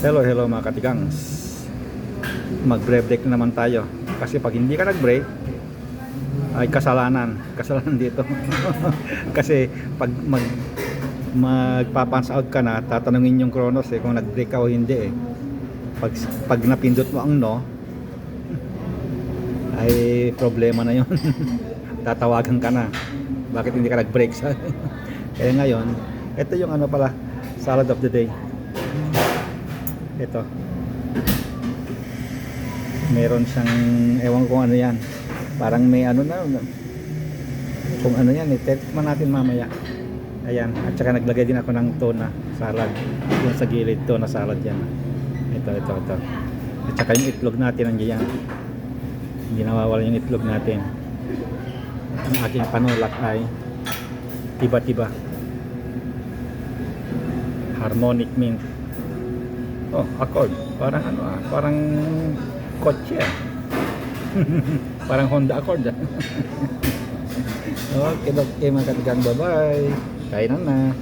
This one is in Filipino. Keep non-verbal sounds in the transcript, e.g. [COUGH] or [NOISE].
Hello, hello mga katigangs. Magbre-break na naman tayo. Kasi pag hindi ka nag-break, ay kasalanan. [LAUGHS] Kasalanan dito. [LAUGHS] Kasi pag mag magpapansa out ka na, tatanungin yung Kronos eh kung nag-break ka o hindi eh. Pag, pag napindot mo ang no, [LAUGHS] ay problema na yun. Tatawagan ka na. Bakit hindi ka nag-break sa Kaya ngayon, ito yung ano pala, salad of the day. Ito. Meron siyang, ewan kung ano yan. Parang may ano na, kung ano yan, itikman natin mamaya. Ayan, at saka naglagay din ako ng tuna salad. Yung sa gilid, tuna salad yan. Ito, ito, ito. At saka yung itlog natin, nandiyan yan. Hindi nawawala yung itlog natin. Ang aking panulak ay tiba-tiba. Harmonic mint. Oh, accord. Parang ano ah, parang kotse ah. [LAUGHS] parang Honda Accord ah. [LAUGHS] okay, okay mga katigang, bye-bye. Kainan na.